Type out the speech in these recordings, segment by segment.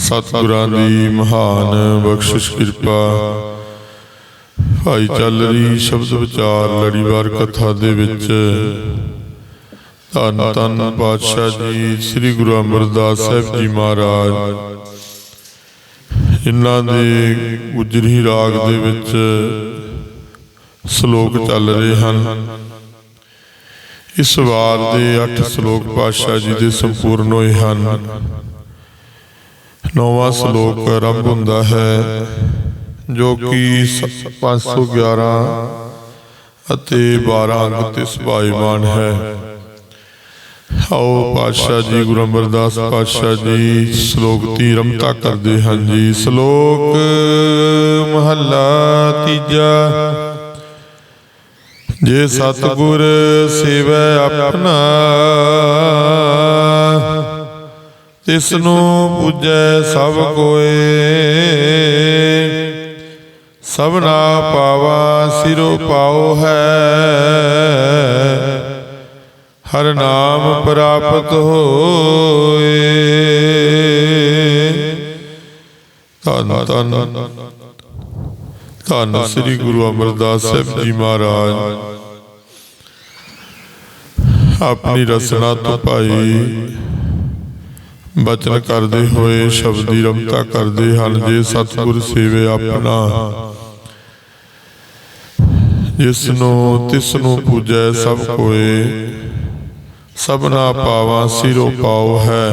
ਸਤਿਗੁਰਾਂ ਦੀ ਮਹਾਨ ਬਖਸ਼ਿਸ਼ ਕਿਰਪਾ। ਭਾਈ ਚੱਲ ਰਹੀ ਸ਼ਬਦ ਵਿਚਾਰ ਲੜੀਵਾਰ ਕਥਾ ਦੇ ਵਿੱਚ। ਧੰਨ ਧੰਨ ਪਾਤਸ਼ਾਹ ਜੀ, ਸ੍ਰੀ ਗੁਰੂ ਅਮਰਦਾਸ ਸਾਹਿਬ ਜੀ ਮਹਾਰਾਜ। ਇਹਨਾਂ ਦੇ ਗੁਜਰੀ ਰਾਗ ਦੇ ਵਿੱਚ ਸ਼ਲੋਕ ਚੱਲ ਰਹੇ ਹਨ। ਇਸ ਵਾਰ ਦੇ 8 ਸ਼ਲੋਕ ਪਾਤਸ਼ਾਹ ਜੀ ਦੇ ਸੰਪੂਰਨ ਹੋਏ ਹਨ। ਨੌਵਾਂ ਸ਼ਲੋਕ ਆਰੰਭ ਹੁੰਦਾ ਹੈ ਜੋ ਕਿ ਸ- 511 ਅਤੇ 12 ਅੰਗ ਤੇ ਸੁਭਾਈਮਾਨ ਹੈ। ਆਓ ਪਾਤਸ਼ਾਹ ਜੀ ਗੁਰੂ ਅਮਰਦਾਸ ਪਾਤਸ਼ਾਹ ਜੀ ਸ਼ਲੋਕ ਦੀ ਰਮਤਾ ਕਰਦੇ ਹਨ ਜੀ। ਸ਼ਲੋਕ ਮਹੱਲਾ ਤੀਜਾ। ਜੇ ਸਤਿਗੁਰ ਸੇਵੈ ਆਪਣਾ ਤਿਸ ਨੂੰ ਪੂਜੈ ਸਭ ਕੋਏ। ਸਭਨਾ ਪਾਵਾ ਸਿਰੋ ਪਾਉ ਹੈ। ਹਰ ਨਾਮ ਪ੍ਰਾਪਤ ਹੋਏ। ਧੰਨ ਧੰਨ ਧੰਨ ਸ੍ਰੀ ਗੁਰੂ ਅਮਰਦਾਸ ਸਾਹਿਬ ਜੀ ਮਹਾਰਾਜ। ਆਪਣੀ ਰਸਨਾ ਤੋਂ ਭਾਈ ਬਚਨ ਕਰਦੇ ਹੋਏ ਸ਼ਬਦੀ ਰਮਤਾ ਕਰਦੇ ਹਨ, ਜੇ ਸਤਿਗੁਰ ਸੇਵੇ ਆਪਣਾ। ਜਿਸ ਨੂੰ ਤਿਸ ਨੂੰ ਪੂਜੈ ਸਭ ਕੋਏ, ਸਭਨਾ ਪਾਵਾਂ ਸਿਰੋ ਪਾਉ ਹੈ,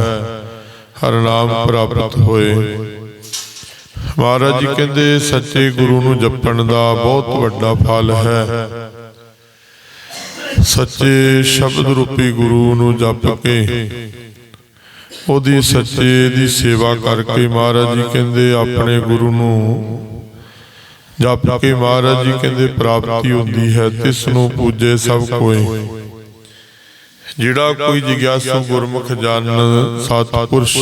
ਹਰ ਨਾਮ ਪ੍ਰਾਪਤ ਹੋਏ। ਮਹਾਰਾਜ ਜੀ ਕਹਿੰਦੇ, ਸੱਚੇ ਗੁਰੂ ਨੂੰ ਜਪਣ ਦਾ ਬਹੁਤ ਵੱਡਾ ਫਲ ਹੈ। ਸੱਚੇ ਸ਼ਬਦ ਰੂਪੀ ਗੁਰੂ ਨੂੰ ਜਪ ਕੇ ਉਹਦੀ ਸੱਚੇ ਦੀ ਸੇਵਾ ਕਰਕੇ ਮਹਾਰਾਜ ਜੀ ਕਹਿੰਦੇ ਆਪਣੇ ਗੁਰੂ ਨੂੰ ਜਪ ਕੇ ਮਹਾਰਾਜ ਜੀ ਕਹਿੰਦੇ ਪ੍ਰਾਪਤੀ ਹੁੰਦੀ ਹੈ ਤਿਸ ਨੂੰ ਪੂਜੇ ਸਭ ਕੋਏ। ਜਿਹੜਾ ਕੋਈ ਜਿਗਿਆਸੂ ਗੁਰਮੁਖ ਜਨ ਸਤਿਪੁਰਸ਼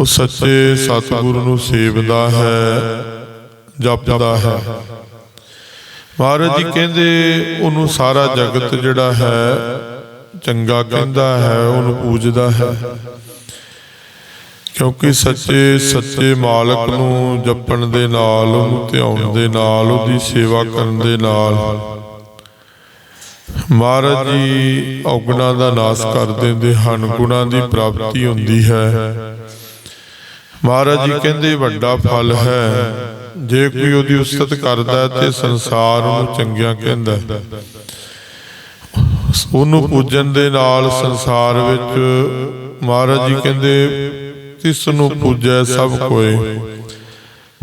ਉਹ ਸੱਚੇ ਸਤਿਗੁਰੂ ਨੂੰ ਸੇਵਦਾ ਹੈ ਜਪਦਾ ਹੈ। ਮਹਾਰਾਜ ਜੀ ਕਹਿੰਦੇ ਉਹਨੂੰ ਸਾਰਾ ਜਗਤ ਜਿਹੜਾ ਹੈ ਚੰਗਾ ਕਹਿੰਦਾ ਹੈ, ਉਹਨੂੰ ਪੂਜਦਾ ਹੈ। ਕਿਉਂਕਿ ਸੱਚੇ ਸੱਚੇ ਮਾਲਕ ਨੂੰ ਜਪਣ ਦੇ ਨਾਲ, ਉਹਨੂੰ ਧਿਆਉਣ ਦੇ ਨਾਲ, ਉਹਦੀ ਸੇਵਾ ਕਰਨ ਦੇ ਨਾਲ। ਮਹਾਰਾਜ ਜੀ, ਔਗਣਾ ਦਾ ਨਾਸ ਕਰ ਦਿੰਦੇ ਹਨ, ਗੁਣਾ ਦੀ ਪ੍ਰਾਪਤੀ ਹੁੰਦੀ ਹੈ। ਮਹਾਰਾਜ ਜੀ ਕਹਿੰਦੇ, ਵੱਡਾ ਫਲ ਹੈ। ਜੇ ਕੋਈ ਉਹਦੀ ਉਸਤਤ ਕਰਦਾ ਤੇ ਸੰਸਾਰ ਨੂੰ ਚੰਗਿਆ ਕਹਿੰਦਾ ਹੈ। ਉਹਨੂੰ ਪੂਜਣ ਦੇ ਨਾਲ ਸੰਸਾਰ ਵਿੱਚ ਮਹਾਰਾਜ ਜੀ ਕਹਿੰਦੇ, ਤਿਸ ਨੂੰ ਪੂਜੈ ਸਭ ਕੋਏ।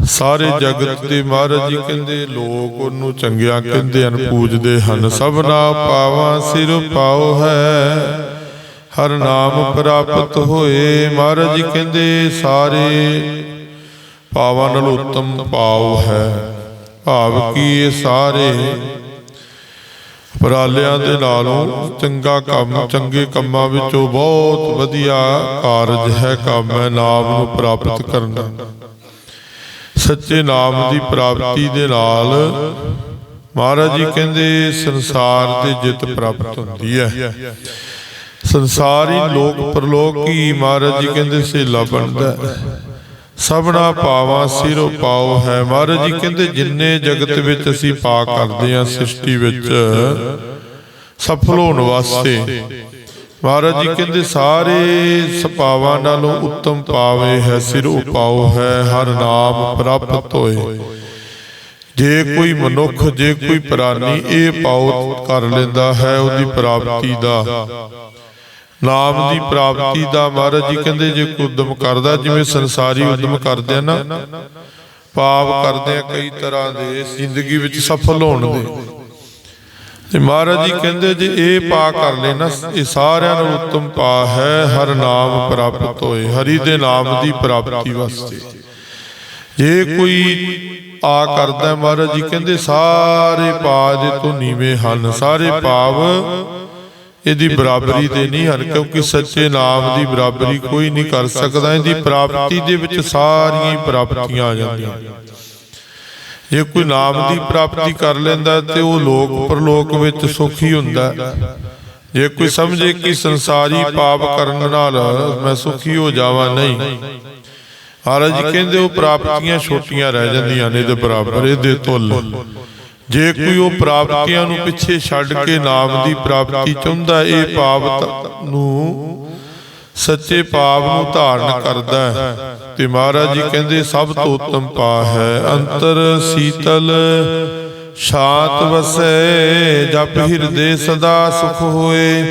ਸਾਰੇ ਜਗਤ ਦੇ ਮਹਾਰਾਜ ਜੀ ਕਹਿੰਦੇ, ਲੋਕ ਉਹਨੂੰ ਚੰਗਿਆ ਕਹਿੰਦੇ ਹਨ ਪੂਜਦੇ ਹਨ। ਸਭਨਾ ਪਾਵਾਂ ਸਿਰ ਪਾਉ ਹੈ, ਹਰ ਨਾਮ ਪ੍ਰਾਪਤ ਹੋਏ। ਮਹਾਰਾਜ ਜੀ ਕਹਿੰਦੇ, ਸਾਰੇ ਪਾਵਾਂ ਨਾਲ ਉੱਤਮ ਪਾਉ ਹੈ। ਭਾਵ ਕੀ ਇਹ ਸਾਰੇ ਉਪਰਾਲਿਆਂ ਦੇ ਨਾਲੋਂ ਚੰਗਾ ਕੰਮ, ਚੰਗੇ ਕੰਮਾਂ ਵਿੱਚੋਂ ਬਹੁਤ ਵਧੀਆ ਕਾਰਜ ਹੈ ਕੰਮ ਹੈ, ਨਾਮ ਨੂੰ ਪ੍ਰਾਪਤ ਕਰਨਾ ਸੱਚੇ ਨਾਮ ਦੀ ਪ੍ਰਾਪਤੀ ਦੇ ਨਾਲ ਮਹਾਰਾਜ ਜੀ ਕਹਿੰਦੇ, ਸੰਸਾਰ ਦੀ ਜਿੱਤ ਪ੍ਰਾਪਤ ਹੁੰਦੀ ਹੈ ਸੰਸਾਰੀ ਲੋਕ ਪਰਲੋਕੀ ਮਹਾਰਾਜ ਜੀ ਕਹਿੰਦੇ ਸੇਲਾ ਬਣਦਾ ਹੈ। ਸਭਨਾ ਪਾਵਾਂ, ਸਿਰੋ ਪਾਉ ਹੈ ਮਹਾਰਾਜ ਜੀ। ਕਹਿੰਦੇ ਜਿੰਨੇ ਜਗਤ ਵਿੱਚ ਅਸੀਂ ਪਾ ਕਰਦੇ ਹਾਂ ਸ੍ਰਿਸ਼ਟੀ ਵਿੱਚ ਸਫਲ ਹੋਣ ਵਾਸਤੇ। ਮਹਾਰਾਜ ਜੀ ਕਹਿੰਦੇ ਸਾਰੇ ਸਪਾਵਾਂ ਨਾਲੋਂ ਉੱਤਮ ਪਾਵੇ ਹੈ, ਸਿਰ ਉਪਾਉ ਹੈ, ਹਰ ਨਾਮ ਪ੍ਰਾਪਤ ਹੋਏ। ਜੇ ਕੋਈ ਮਨੁੱਖ, ਜੇ ਕੋਈ ਪ੍ਰਾਨੀ ਇਹ ਪਾਉ ਕਰ ਲੈਂਦਾ ਹੈ, ਉਹਦੀ ਪ੍ਰਾਪਤੀ ਦਾ। ਨਾਮ ਦੀ ਪ੍ਰਾਪਤੀ ਦਾ ਮਹਾਰਾਜ ਜੀ ਕਹਿੰਦੇ ਜੇ ਕੋਈ ਉਦਮ ਕਰਦਾ ਜਿਵੇਂ ਸੰਸਾਰੀ ਉਦਮ ਕਰਦੇ ਆ ਨਾ ਪਾਪ ਕਰਦੇ ਆ ਕਈ ਤਰ੍ਹਾਂ ਦੇ ਜ਼ਿੰਦਗੀ ਵਿੱਚ ਸਫਲ ਹੋਣ ਦੇ। ਤੇ ਮਹਾਰਾਜ ਜੀ ਕਹਿੰਦੇ ਜੇ ਇਹ ਪਾ ਕਰ ਲੈਣਾ ਇਹ ਸਾਰਿਆਂ ਨਾਲੋਂ ਉੱਤਮ ਪਾ ਹੈ ਹਰ ਨਾਮ ਪ੍ਰਾਪਤ ਹੋਏ ਹਰੀ ਦੇ ਨਾਮ ਦੀ ਪ੍ਰਾਪਤੀ ਵਾਸਤੇ। ਜੇ ਕੋਈ ਆ ਕਰਦਾ ਮਹਾਰਾਜ ਜੀ ਕਹਿੰਦੇ ਸਾਰੇ ਪਾਪ ਦੇ ਤੋਂ ਨੀਵੇਂ ਹਨ ਸਾਰੇ ਪਾਪ ਇਹਦੀ ਬਰਾਬਰੀ ਦੇ ਨਹੀਂ ਹਨ ਕਿਉਂਕਿ ਸੱਚੇ ਨਾਮ ਦੀ ਬਰਾਬਰੀ ਕੋਈ ਨਹੀਂ ਕਰ ਸਕਦਾ ਇਹਦੀ ਪ੍ਰਾਪਤੀ ਦੇ ਵਿੱਚ ਸਾਰੀਆਂ ਪ੍ਰਾਪਤੀਆਂ ਆ ਜਾਂਦੀਆਂ। ਜੇ ਕੋਈ ਨਾਮ ਦੀ ਪ੍ਰਾਪਤੀ ਕਰ ਲੈਂਦਾ ਤੇ ਉਹ ਲੋਕ ਪਰਲੋਕ ਵਿੱਚ ਸੁਖੀ ਹੁੰਦਾ। ਜੇ ਕੋਈ ਸਮਝੇ ਕਿ ਸੰਸਾਰੀ ਪਾਪ ਕਰਨ ਨਾਲ ਮੈਂ ਸੁਖੀ ਹੋ ਜਾਵਾਂ ਨਹੀਂ। ਮਹਾਰਾਜ ਜੀ ਕਹਿੰਦੇ ਉਹ ਪ੍ਰਾਪਤੀਆਂ ਛੋਟੀਆਂ ਰਹਿ ਜਾਂਦੀਆਂ ਨੇ ਇਹਦੇ ਬਰਾਬਰ ਇਹਦੇ ਤੁੱਲ। ਜੇ ਕੋਈ ਉਹ ਪ੍ਰਾਪਤੀਆਂ ਨੂੰ ਪਿੱਛੇ ਛੱਡ ਕੇ ਨਾਮ ਦੀ ਪ੍ਰਾਪਤੀ ਚਾਹੁੰਦਾ ਇਹ ਪਾਪ ਨੂੰ ਸੱਚੇ ਪਾਪ ਨੂੰ ਧਾਰਨ ਕਰਦਾ ਹੈ। ਤੇ ਮਹਾਰਾਜ ਜੀ ਕਹਿੰਦੇ ਸਭ ਤੋਂ ਉੱਤਮ ਪਾ ਹੈ। ਅੰਤਰ ਸੀਤਲ ਸ਼ਾਂਤ ਵਸੈ ਜਪ ਹਿਰਦੇ ਸਦਾ ਸੁਖ ਹੋਏ।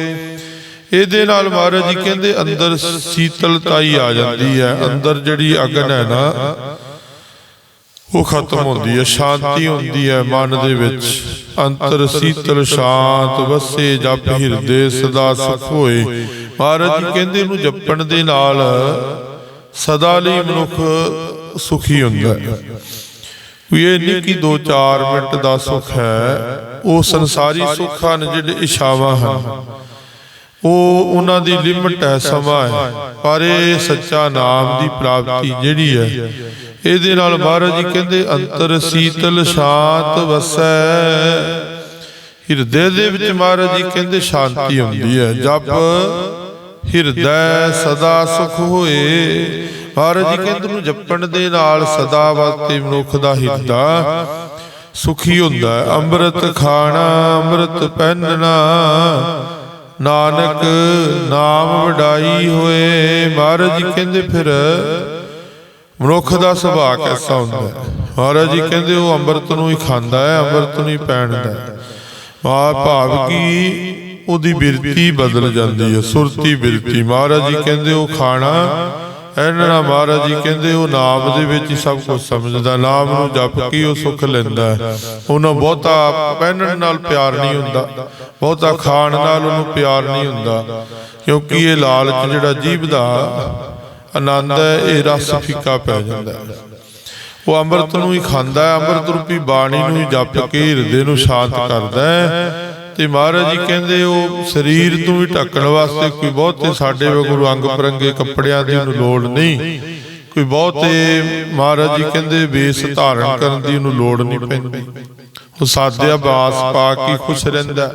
ਇਹਦੇ ਨਾਲ ਮਹਾਰਾਜ ਜੀ ਕਹਿੰਦੇ ਅੰਦਰ ਸੀਤਲਤਾਈ ਆ ਜਾਂਦੀ ਹੈ। ਅੰਦਰ ਜਿਹੜੀ ਅਗਨ ਹੈ ਨਾ ਉਹ ਖਤਮ ਹੁੰਦੀ ਹੈ, ਸ਼ਾਂਤੀ ਹੁੰਦੀ ਹੈ ਮਨ ਦੇ ਵਿੱਚ। ਅੰਤਰ ਸੀਤਲ ਸ਼ਾਂਤ, ਵਸੇ ਜਪ ਹਿਰਦੇ ਸਦਾ ਸੁਖ ਹੋਏ। ਮਹਾਰਾਜ ਜੀ ਕਹਿੰਦੇ ਇਹਨੂੰ ਜਪਣ ਦੇ ਨਾਲ ਸਦਾ ਲਈ ਮਨੁੱਖ ਸੁਖੀ ਹੁੰਦਾ ਹੈ। ਇਹ ਨਹੀਂ ਕਿ 2-4 ਮਿੰਟ ਦਾ ਸੁਖ ਹੈ, ਉਹ ਸੰਸਾਰੀ ਸੁੱਖ ਹਨ ਜਿਹੜੇ ਇਛਾਵਾਂ ਹਨ। ਉਹ ਉਹਨਾਂ ਦੀ ਲਿਮਟ ਹੈ, ਸਮਾਂ ਹੈ। ਪਰ ਇਹ ਸੱਚਾ ਨਾਮ ਦੀ ਪ੍ਰਾਪਤੀ ਜਿਹੜੀ ਹੈ, ਇਹਦੇ ਨਾਲ ਮਹਾਰਾਜ ਜੀ ਕਹਿੰਦੇ, ਅੰਤਰ ਸੀਤਲ ਸ਼ਾਂਤ ਵਸੈ। ਹਿਰਦੇ ਦੇ ਵਿੱਚ ਮਹਾਰਾਜ ਜੀ ਕਹਿੰਦੇ, ਸ਼ਾਂਤੀ ਹੁੰਦੀ ਹੈ। ਜਪ ਹਿਰਦੈ ਸਦਾ ਸੁਖ ਹੋਏ। ਮਹਾਰਾਜ ਜੀ ਕਹਿੰਦੇ, ਨੂੰ ਜਪਣ ਦੇ ਨਾਲ ਸਦਾ ਵਾਸਤੇ ਮਨੁੱਖ ਦਾ ਹਿਰਦਾ ਸੁਖੀ ਹੁੰਦਾ ਹੈ। ਅੰਮ੍ਰਿਤ ਖਾਣਾ, ਅੰਮ੍ਰਿਤ ਪਹਿਨਣਾ ਨਾਨਕ ਨਾਮ ਵਡਾਈ ਹੋਏ, ਮਹਾਰਾਜ ਜੀ ਕਹਿੰਦੇ ਫਿਰ ਮਨੁੱਖ ਦਾ ਸੁਭਾਅ ਕਿਹਦਾ ਹੁੰਦਾ ਮਹਾਰਾਜ ਜੀ ਕਹਿੰਦੇ ਉਹ ਅੰਮ੍ਰਿਤ ਨੂੰ ਹੀ ਖਾਂਦਾ ਹੈ, ਅੰਮ੍ਰਿਤ ਨੂੰ ਹੀ ਪੈਣਦਾ ਹੈ। ਮਾ ਭਾਵ ਕੀ? ਉਹਦੀ ਬਿਰਤੀ ਬਦਲ ਜਾਂਦੀ ਹੈ, ਸੁਰਤੀ ਬਿਰਤੀ। ਮਹਾਰਾਜ ਜੀ ਕਹਿੰਦੇ ਉਹ ਖਾਣਾ ਇਹਨਾਂ ਨਾਲ ਮਹਾਰਾਜ ਜੀ ਕਹਿੰਦੇ, ਉਹ ਨਾਮ ਦੇ ਵਿੱਚ ਹੀ ਸਭ ਕੁਝ ਸਮਝਦਾ, ਨਾਮ ਨੂੰ ਜਪ ਕੇ ਉਹ ਸੁੱਖ ਲੈਂਦਾ ਉਹਨਾਂ ਬਹੁਤਾ ਪਹਿਨਣ ਨਾਲ ਪਿਆਰ ਨਹੀਂ ਹੁੰਦਾ, ਬਹੁਤਾ ਖਾਣ ਨਾਲ ਉਹਨੂੰ ਪਿਆਰ ਨਹੀਂ ਹੁੰਦਾ, ਕਿਉਂਕਿ ਇਹ ਲਾਲਚ ਜਿਹੜਾ ਜੀਭ ਦਾ ਆਨੰਦ ਹੈ, ਇਹ ਰਸ ਫਿੱਕਾ ਪੈ ਜਾਂਦਾ ਹੈ। ਉਹ ਅੰਮ੍ਰਿਤ ਨੂੰ ਹੀ ਖਾਂਦਾ ਹੈ, ਅੰਮ੍ਰਿਤ ਰੂਪੀ ਬਾਣੀ ਨੂੰ ਹੀ ਜਪ ਕੇ ਹਿਰਦੇ ਨੂੰ ਸ਼ਾਂਤ ਕਰਦਾ ਹੈ। ਤੇ ਮਹਾਰਾਜ ਜੀ ਕਹਿੰਦੇ ਉਹ ਸਰੀਰ ਤੋਂ ਵੀ ਢੱਕਣ ਵਾਸਤੇ ਕੋਈ ਬਹੁਤੇ ਸਾਡੇ ਵਾਂਗੂ ਰੰਗ ਪਰੰਗੇ ਕੱਪੜਿਆਂ ਦੀ ਉਹਨੂੰ ਲੋੜ ਨਹੀਂ। ਕੋਈ ਬਹੁਤੇ ਮਹਾਰਾਜ ਜੀ ਕਹਿੰਦੇ ਵੇਸ ਧਾਰਨ ਕਰਨ ਦੀ ਉਹਨੂੰ ਲੋੜ ਨਹੀਂ ਪੈਂਦੀ। ਉਹ ਸਾਦਿਆ ਬਾਸ ਪਾ ਕੇ ਖੁਸ਼ ਰਹਿੰਦਾ।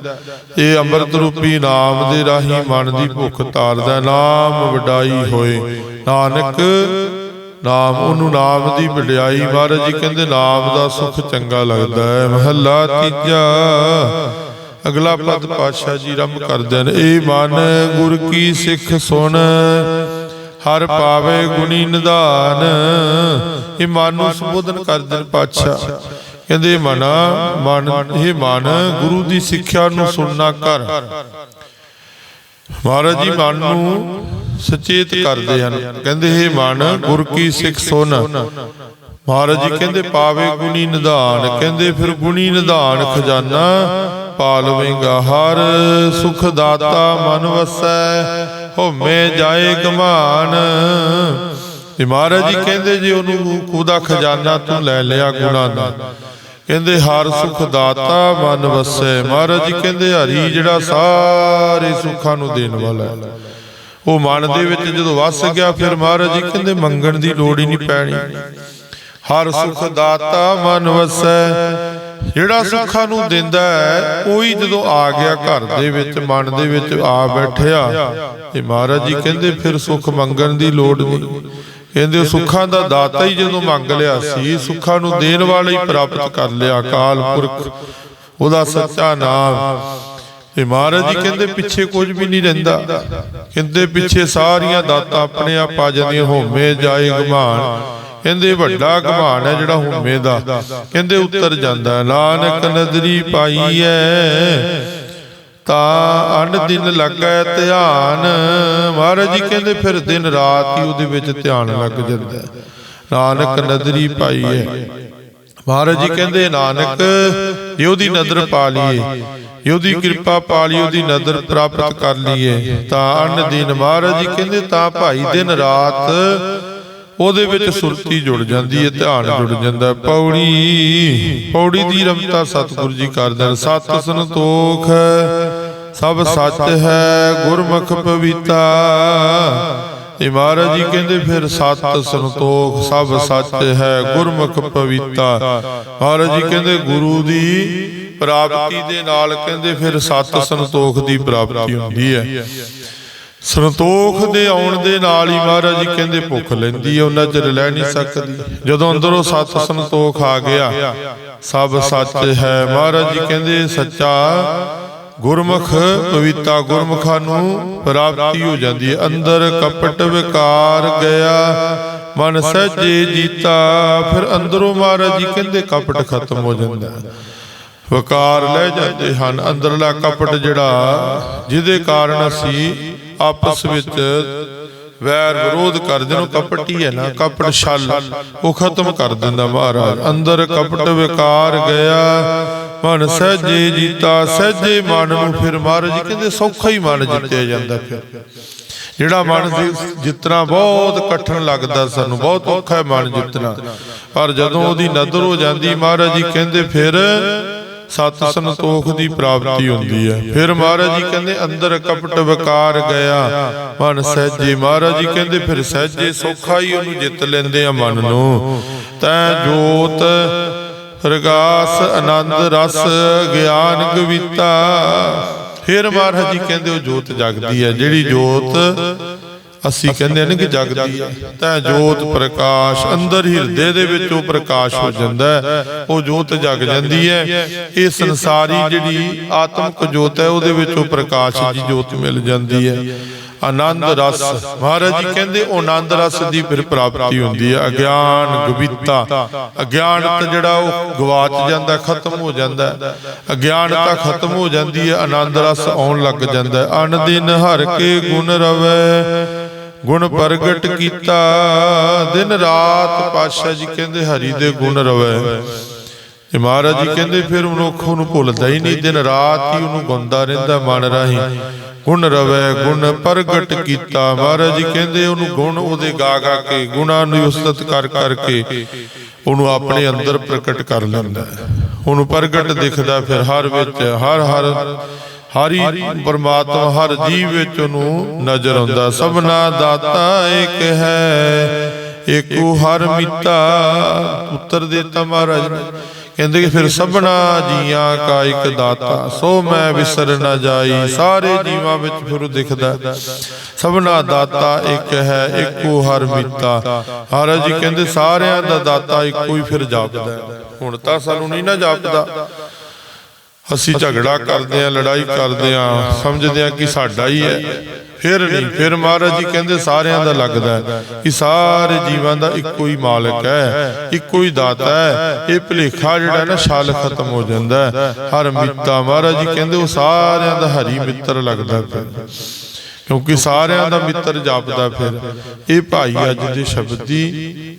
ਇਹ ਅੰਮ੍ਰਿਤ ਰੂਪੀ ਨਾਮ ਦੇ ਰਾਹੀਂ ਮਨ ਦੀ ਭੁੱਖ ਤਾਰਦਾ। ਨਾਮ ਵਡਾਈ ਹੋਏ। ਨਾਨਕ, ਨਾਮ ਉਹਨੂੰ ਨਾਮ ਦੀ ਵਡਿਆਈ। ਮਹਾਰਾਜ ਜੀ ਕਹਿੰਦੇ ਨਾਮ ਦਾ ਸੁਖ ਚੰਗਾ ਲੱਗਦਾ ਹੈ। ਮਹੱਲਾ ਤੀਜਾ। ਅਗਲਾ ਪਦ ਪਾਤਸ਼ਾਹ ਜੀ ਰੰਭ ਕਰਦੇ ਨੇ ਇਹ ਮਨ ਗੁਰ ਕੀ ਸਿੱਖ ਸੁਣ। ਹਰ ਪਾਵੇ ਗੁਣੀ ਨਿਧਾਨ ਇਹ ਮਨ ਨੂੰ ਸੰਬੋਧਨ ਕਰਦੇ ਨੇ ਪਾਤਸ਼ਾਹ। ਕਹਿੰਦੇ ਮਨਾ ਮਨ ਇਹ ਮਨ ਗੁਰੂ ਦੀ ਸਿੱਖਿਆ ਨੂੰ ਸੁਣਨਾ ਕਰ। ਮਹਾਰਾਜ ਜੀ ਮਨ ਨੂੰ ਸੁਚੇਤ ਕਰਦੇ ਹਨ। ਕਹਿੰਦੇ ਇਹ ਮਨ ਗੁਰ ਕੀ ਸਿੱਖ ਸੁਣ। ਮਹਾਰਾਜ ਜੀ ਕਹਿੰਦੇ ਪਾਵੇ ਗੁਣੀ ਨਿਧਾਨ ਕਹਿੰਦੇ ਫਿਰ ਗੁਣੀ ਨਿਧਾਨ ਖਜ਼ਾਨਾ। ਪਾ ਲਵੇਂਗਾ ਹਰ ਸੁਖ ਦਾਤਾ ਮਨ ਵਸੈ, ਹੋਮੇ ਜਾਏ ਗਮਾਨ। ਤੇ ਮਹਾਰਾਜ ਜੀ ਕਹਿੰਦੇ ਜੇ ਉਹਨੂੰ ਖੁਦਾ ਖਜ਼ਾਨਾ ਤੂੰ ਲੈ ਲਿਆ ਗੁਣਾ ਦਾ। ਕਹਿੰਦੇ ਹਰ ਸੁਖ ਦਾਤਾ ਮਨ ਵਸੈ। ਮਹਾਰਾਜ ਜੀ ਕਹਿੰਦੇ ਹਰੀ ਜਿਹੜਾ ਸਾਰੇ ਸੁੱਖਾਂ ਨੂੰ ਦੇਣ ਵਾਲਾ ਹੈ। ਉਹ ਮਨ ਦੇ ਵਿੱਚ ਜਦੋਂ ਵਸ ਗਿਆ, ਫਿਰ ਮਹਾਰਾਜ ਜੀ ਕਹਿੰਦੇ ਮੰਗਣ ਦੀ ਲੋੜ ਹੀ ਨਹੀਂ ਪੈਣੀ। ਹਰ ਸੁਖ ਦਾਤਾ ਮਨ ਵਸੈ ਜਿਹੜਾ ਸੁੱਖਾਂ ਨੂੰ ਦਿੰਦਾ ਹੈ, ਉਹੀ ਜਦੋਂ ਆ ਗਿਆ ਘਰ ਦੇ ਵਿੱਚ, ਮਨ ਦੇ ਵਿੱਚ ਆ ਬੈਠਿਆ, ਤੇ ਮਹਾਰਾਜ ਜੀ ਕਹਿੰਦੇ ਫਿਰ ਸੁੱਖ ਮੰਗਣ ਦੀ ਲੋੜ ਨਹੀਂ। ਕਹਿੰਦੇ ਸੁੱਖਾਂ ਦਾ ਦਾਤਾ ਹੀ ਜਦੋਂ ਮੰਗ ਲਿਆ ਸੀ, ਸੁੱਖਾਂ ਨੂੰ ਦੇਣ ਵਾਲਾ ਹੀ ਪ੍ਰਾਪਤ ਕਰ ਲਿਆ ਅਕਾਲ ਪੁਰਖ, ਉਹਦਾ ਸੱਚਾ ਨਾਮ। ਤੇ ਮਹਾਰਾਜ ਜੀ ਕਹਿੰਦੇ ਪਿੱਛੇ ਕੁਝ ਵੀ ਨਹੀਂ ਰਹਿੰਦਾ। ਕਹਿੰਦੇ ਪਿੱਛੇ ਸਾਰੀਆਂ ਦਾਤਾਂ ਆਪਣੇ ਆਪ ਆ ਜਾਂਦੀਆਂ, ਹੋਮੇ ਜਾਏ ਗਮਾਨ। ਕਹਿੰਦੇ ਵੱਡਾ ਗਮਾਨ ਹੈ ਜਿਹੜਾ ਹੋਮੇ ਦਾ। ਕਹਿੰਦੇ ਉੱਤਰ ਜਾਂਦਾ ਨਾਨਕ ਨਦਰੀ ਪਾਈਐ ਤਾਂ ਅਨ ਦਿਨ ਲੱਗੈ ਧਿਆਨ। ਮਹਾਰਾਜ ਜੀ ਕਹਿੰਦੇ ਫਿਰ ਦਿਨ ਰਾਤ ਹੀ ਉਹਦੇ ਵਿੱਚ ਧਿਆਨ ਲੱਗ ਜਾਂਦਾ। ਨਾਨਕ ਨਦਰੀ ਪਾਈ ਹੈ ਮਹਾਰਾਜ ਜੀ ਕਹਿੰਦੇ ਨਾਨਕ ਜੇ ਉਹਦੀ ਨਦਰ ਪਾ ਲਈਏ ਜੇ ਉਹਦੀ ਕਿਰਪਾ ਪਾ ਲਈ ਉਹਦੀ ਨਦਰ ਪ੍ਰਾਪਤ ਕਰ ਲਈਏ। ਤਾਂ ਅਨ ਦਿਨ ਮਹਾਰਾਜ ਜੀ ਕਹਿੰਦੇ ਤਾਂ ਭਾਈ ਦਿਨ ਰਾਤ ਉਹਦੇ ਵਿੱਚ ਸੁਰਤੀ ਜੁੜ ਜਾਂਦੀ ਹੈ ਧਿਆਨ ਜੁੜ ਜਾਂਦਾ ਹੈ। ਪੌੜੀ ਪੌੜੀ ਦੀ ਰਮਤਾ ਸਤਿਗੁਰੂ ਜੀ ਕਰਦੇ ਨੇ ਸਤ ਸੰਤੋਖ ਸਭ ਸੱਚ ਹੈ ਗੁਰਮੁਖ ਪਵਿੱਤਾ। ਇਹ ਮਹਾਰਾਜ ਜੀ ਕਹਿੰਦੇ ਫਿਰ ਸਤ ਸੰਤੋਖ ਸਭ ਸੱਚ ਹੈ ਗੁਰਮੁਖ ਪਵਿੱਤਾ। ਮਹਾਰਾਜ ਜੀ ਕਹਿੰਦੇ ਗੁਰੂ ਦੀ ਪ੍ਰਾਪਤੀ ਦੇ ਨਾਲ ਕਹਿੰਦੇ ਫਿਰ ਸਤ ਸੰਤੋਖ ਦੀ ਪ੍ਰਾਪਤੀ ਹੁੰਦੀ ਹੈ। ਸੰਤੋਖ ਦੇ ਆਉਣ ਦੇ ਨਾਲ ਹੀ ਮਹਾਰਾਜ ਜੀ ਕਹਿੰਦੇ ਭੁੱਖ ਲੈਂਦੀ ਹੈ ਉਹਨਾਂ ਚਿਰ ਲੈ ਨਹੀਂ ਸਕਦੀ। ਜਦੋਂ ਅੰਦਰੋਂ ਸਤ ਸੰਤੋਖ ਆ ਗਿਆ, ਸਭ ਸੱਚ ਹੈ। ਮਹਾਰਾਜ ਜੀ ਕਹਿੰਦੇ, ਸੱਚਾ ਗੁਰਮੁਖ, ਪਵਿੱਤਾ ਗੁਰਮੁਖਾਂ ਨੂੰ ਪ੍ਰਾਪਤੀ ਹੋ ਜਾਂਦੀ ਹੈ। ਅੰਦਰ ਕਪਟ ਵਿਕਾਰ ਗਿਆ, ਮਨ ਸਹਿਜੇ ਜੀਤਾ। ਫਿਰ ਅੰਦਰੋਂ ਮਹਾਰਾਜ ਜੀ ਕਹਿੰਦੇ, ਕਪਟ ਖਤਮ ਹੋ ਜਾਂਦਾ ਹੈ। ਵਕਾਰ ਲੈ ਜਾਂਦੇ ਹਨ। ਅੰਦਰਲਾ ਕਪਟ ਜਿਹੜਾ, ਜਿਹਦੇ ਕਾਰਨ ਅਸੀਂ ਆਪਸ ਵਿੱਚ ਵੈਰ ਵਿਰੋਧ ਕਰਦੇ ਨੂੰ ਕਪਟ ਹੈ ਨਾ, ਕਪਟ ਛਲ, ਉਹ ਖਤਮ ਕਰ ਦਿੰਦਾ ਮਹਾਰਾਜ। ਅੰਦਰ ਕਪਟ ਵਿਕਾਰ ਗਿਆ, ਮਨ ਸਹਿਜੇ ਜੀਤਾ, ਸਹਿਜੇ ਮਨ ਨੂੰ ਫਿਰ ਮਹਾਰਾਜ ਕਹਿੰਦੇ ਸੌਖਾ ਹੀ ਮਨ ਜਿੱਤਿਆ ਜਾਂਦਾ ਫਿਰ। ਜਿਹੜਾ ਮਨ ਦੀ ਜਿੱਤਣਾ ਬਹੁਤ ਕਠਿਨ ਲੱਗਦਾ ਸਾਨੂੰ, ਬਹੁਤ ਔਖਾ ਹੈ ਮਨ ਜਿੱਤਣਾ ਪਰ ਜਦੋਂ ਉਹਦੀ ਨਦਰ ਹੋ ਜਾਂਦੀ, ਮਹਾਰਾਜ ਜੀ ਕਹਿੰਦੇ ਫਿਰ ਸਤ ਸੰਤੋਖ ਦੀ ਪ੍ਰਾਪਤੀ ਹੁੰਦੀ ਹੈ। ਫਿਰ ਮਹਾਰਾਜ ਜੀ ਕਹਿੰਦੇ, ਅੰਦਰ ਕਪਟ ਵਿਕਾਰ ਗਿਆ। ਮਨ ਸਹਿਜੇ, ਮਹਾਰਾਜ ਜੀ ਕਹਿੰਦੇ, ਫਿਰ ਸਹਿਜੇ ਸੌਖਾ ਹੀ ਉਹਨੂੰ ਜਿੱਤ ਲੈਂਦੇ ਆ ਮਨ ਨੂੰ। ਤੈ ਜੋਤ ਪ੍ਰਗਾਸ ਆਨੰਦ, ਰਸ, ਗਿਆਨ ਕਵਿਤਾ ਫਿਰ ਮਹਾਰਾਜ ਜੀ ਕਹਿੰਦੇ, ਉਹ ਜੋਤ ਜਗਦੀ ਹੈ। ਜਿਹੜੀ ਜੋਤ ਅਸੀਂ ਕਹਿੰਦੇ ਨੇ ਕਿ ਜਗਦੀ ਹੈ ਤਾਂ ਜੋਤ ਪ੍ਰਕਾਸ਼ ਅੰਦਰ ਹਿਰਦੇ ਦੇ ਵਿੱਚ ਉਹ ਪ੍ਰਕਾਸ਼ ਹੋ ਜਾਂਦਾ ਹੈ। ਉਹ ਜੋਤ ਜਗ ਜਾਂਦੀ ਹੈ। ਇਹ ਸੰਸਾਰੀ ਜਿਹੜੀ ਆਤਮਿਕ ਜੋਤ ਹੈ ਉਹਦੇ ਵਿੱਚ ਉਹ ਪ੍ਰਕਾਸ਼ ਦੀ ਜੋਤ ਮਿਲ ਜਾਂਦੀ ਹੈ। ਆਨੰਦ ਰਸ। ਮਹਾਰਾਜ ਜੀ ਕਹਿੰਦੇ ਉਹ ਆਨੰਦ ਰਸ ਦੀ ਫਿਰ ਪ੍ਰਾਪਤੀ ਹੁੰਦੀ ਹੈ। ਅਗਿਆਨ ਗਵਿੱਤਾ ਅਗਿਆਨਤ ਜਿਹੜਾ ਉਹ ਗਵਾਚ ਜਾਂਦਾ ਖਤਮ ਹੋ। ਜਾਂਦਾ ਹੈ। ਅਗਿਆਨਤਾ ਖਤਮ ਹੋ ਜਾਂਦੀ ਹੈ। ਆਨੰਦ ਰਸ ਆਉਣ ਲੱਗ ਜਾਂਦਾ ਅਨ ਦਿਨ ਹਰ ਕੇ ਗੁਣ ਰਵੈ। ਗੁਣ ਪ੍ਰਗਟ ਕੀਤਾ, ਦਿਨ ਰਾਤ ਪਾਤਸ਼ਾਹ ਜੀ ਕਹਿੰਦੇ ਹਰੀ ਦੇ ਗੁਣ ਰਵੈ। ਤੇ ਮਹਾਰਾਜ ਜੀ ਕਹਿੰਦੇ ਫਿਰ ਮਨੁੱਖ ਉਹਨੂੰ ਭੁੱਲਦਾ ਹੀ ਨਹੀਂ, ਦਿਨ ਰਾਤ ਹੀ ਉਹਨੂੰ ਗਾਉਂਦਾ ਰਹਿੰਦਾ ਮਨ ਰਾਹੀਂ। ਗੁਣ ਰਵੈ, ਗੁਣ ਪ੍ਰਗਟ ਕੀਤਾ, ਮਹਾਰਾਜ ਜੀ ਕਹਿੰਦੇ ਉਹਨੂੰ ਗੁਣ ਉਹਦੇ ਗਾ ਗਾ ਕੇ, ਗੁਣਾਂ ਨੂੰ ਉਸਤਤ ਕਰ ਕਰਕੇ ਉਹਨੂੰ ਆਪਣੇ ਅੰਦਰ ਪ੍ਰਗਟ ਕਰ ਲੈਂਦਾ। ਉਹਨੂੰ ਪ੍ਰਗਟ ਦਿਖਦਾ ਫਿਰ ਹਰ ਵਿੱਚ, ਹਰ ਹਰ ਹਰੀ ਪਰਮਾਤਮਾ ਹਰ ਜੀਵ ਵਿੱਚ ਉਹਨੂੰ ਨਜ਼ਰ ਆਉਂਦਾ। ਸਭਨਾ ਦਾਤਾ ਇੱਕ ਹੈ ਏਕੋ ਹਰ ਮਿੱਤਾ। ਪੁੱਤਰ ਦੇਤਾ ਮਹਾਰਾਜ ਕਹਿੰਦੇ ਕਿ ਫਿਰ ਸਭਨਾ ਜੀਆਂ ਕਾ ਇੱਕ ਦਾਤਾ। ਸੋ ਮੈਂ ਵਿਸਰ ਨਾ ਜਾਈ, ਸਾਰੇ ਜੀਵਾਂ ਵਿੱਚ ਫਿਰ ਦਿਖਦਾ। ਸਭਨਾ ਦਾਤਾ ਇੱਕ ਹੈ, ਇੱਕੋ ਹਰ ਮਿੱਤਾ। ਮਹਾਰਾਜ ਜੀ ਕਹਿੰਦੇ ਸਾਰਿਆਂ ਦਾ ਦਾਤਾ ਇੱਕੋ ਹੀ ਫਿਰ ਜਾਪਦਾ। ਹੁਣ ਤਾਂ ਸਾਨੂੰ ਨਹੀਂ ਨਾ ਜਾਪਦਾ। ਅਸੀਂ ਝਗੜਾ ਕਰਦੇ ਆ ਲੜਾਈ ਕਰਦੇ ਆ ਸਮਝਦੇ ਆ ਕਿ ਸਾਡਾ ਹੀ ਹੈ। ਫਿਰ ਨਹੀਂ ਫਿਰ ਮਹਾਰਾਜ ਜੀ ਕਹਿੰਦੇ ਸਾਰਿਆਂ ਦਾ ਲੱਗਦਾ ਕਿ ਸਾਰੇ ਜੀਵਾਂ ਦਾ ਇੱਕੋ ਹੀ ਮਾਲਕ ਹੈ ਇੱਕੋ ਹੀ ਦਾਤਾ ਹੈ। ਇਹ ਭਲੇਖਾ ਜਿਹੜਾ ਨਾ ਛਲ ਖਤਮ ਹੋ ਜਾਂਦਾ ਹਰ ਮਿੱਤਾ ਮਹਾਰਾਜ ਜੀ ਕਹਿੰਦੇ ਉਹ ਸਾਰਿਆਂ ਦਾ ਹਰੀ ਮਿੱਤਰ ਲੱਗਦਾ ਫਿਰ ਕਿਉਂਕਿ ਸਾਰਿਆਂ ਦਾ ਮਿੱਤਰ ਜਾਪਦਾ ਫਿਰ। ਇਹ ਭਾਈ ਅੱਜ ਦੇ ਸ਼ਬਦ ਦੀ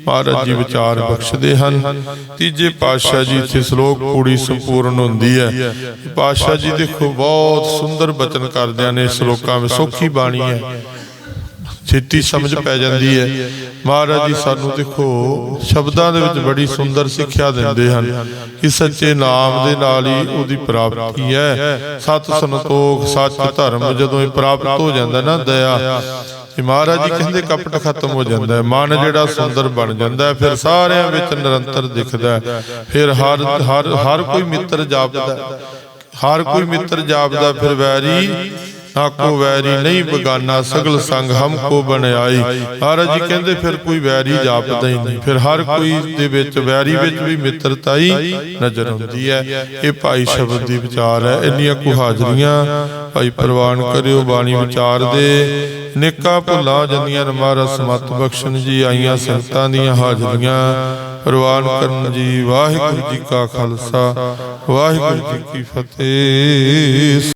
ਮਹਾਰਾਜ ਜੀ ਵਿਚਾਰ ਬਖਸ਼ਦੇ ਹਨ। ਤੀਜੇ ਪਾਤਸ਼ਾਹ ਜੀ ਇੱਥੇ ਸ਼ਲੋਕ ਪੂਰੀ ਸੰਪੂਰਨ ਹੁੰਦੀ ਹੈ। ਪਾਤਸ਼ਾਹ ਜੀ ਦੇਖੋ ਬਹੁਤ ਸੁੰਦਰ ਬਚਨ ਕਰਦਿਆਂ ਨੇ ਸ਼ਲੋਕਾਂ ਵਿੱਚ ਸੌਖੀ ਬਾਣੀ ਹੈ। ਛੇਤੀ ਸਮਝ ਪੈ ਜਾਂਦੀ ਹੈ। ਮਹਾਰਾਜ ਜੀ ਸਾਨੂੰ ਦੇਖੋ ਸ਼ਬਦਾਂ ਦੇ ਵਿੱਚ ਬੜੀ ਸੁੰਦਰ ਸਿੱਖਿਆ ਦਿੰਦੇ ਹਨ। ਕਿ ਸੱਚੇ ਨਾਮ ਦੇ ਨਾਲ ਹੀ ਉਹਦੀ ਪ੍ਰਾਪਤੀ ਹੈ। ਸਤ ਸੰਤੋਖ ਸੱਚ ਧਰਮ ਜਦੋਂ ਇਹ ਪ੍ਰਾਪਤ ਹੋ ਜਾਂਦਾ ਨਾ ਦਇਆ। ਇਹ ਮਹਾਰਾਜ ਜੀ ਕਹਿੰਦੇ ਕਪਟ ਖਤਮ ਹੋ ਜਾਂਦਾ ਹੈ। ਮਨ ਜਿਹੜਾ ਸੁੰਦਰ ਬਣ ਜਾਂਦਾ ਹੈ। ਫਿਰ ਸਾਰਿਆਂ ਵਿੱਚ ਨਿਰੰਤਰ ਦਿਖਦਾ ਹੈ। ਫਿਰ ਹਰ ਹਰ ਹਰ ਕੋਈ ਮਿੱਤਰ ਜਾਪਦਾ। ਹਰ ਕੋਈ ਮਿੱਤਰ ਜਾਪਦਾ ਫਿਰ ਵੈਰੀ ਨਾ ਵੈਰੀ ਨਹੀਂ ਬਗਾਨਾ, ਸਗਲ ਸੰਗ ਹਮ ਕੋ ਬਣਾਈ। ਮਹਾਰਾਜ ਜੀ ਕਹਿੰਦੇ ਫਿਰ ਕੋਈ ਵੈਰੀ ਜਾਪਦਾ ਹੀ ਨਹੀਂ। ਫਿਰ ਹਰ ਕੋਈ ਦੇ ਵਿੱਚ ਵੈਰੀ ਵਿੱਚ ਵੀ ਮਿੱਤਰਤਾ ਨਜ਼ਰ ਆਉਂਦੀ ਹੈ। ਇਹ ਭਾਈ ਸ਼ਬਦ ਦੀ ਵਿਚਾਰ ਹੈ। ਇੰਨੀਆਂ ਕੁ ਹਾਜ਼ਰੀਆਂ ਭਾਈ ਪ੍ਰਵਾਨ ਕਰਿਓ, ਬਾਣੀ ਵਿਚਾਰ ਦੇ। ਨਿੱਕਾ ਭੁੱਲਾਂ ਜਾਂਦੀਆਂ ਨੇ ਮਹਾਰਾਜ, ਸਮਤ ਬਖਸ਼ਣ ਜੀ, ਆਈਆਂ ਸੰਗਤਾਂ ਦੀਆਂ ਹਾਜ਼ਰੀਆਂ। ਪ੍ਰਵਾਨ ਕਰਨ ਜੀ, ਵਾਹਿਗੁਰੂ ਜੀ ਕਾ ਖਾਲਸਾ, ਵਾਹਿਗੁਰੂ ਜੀ ਕੀ ਫਤਿਹ।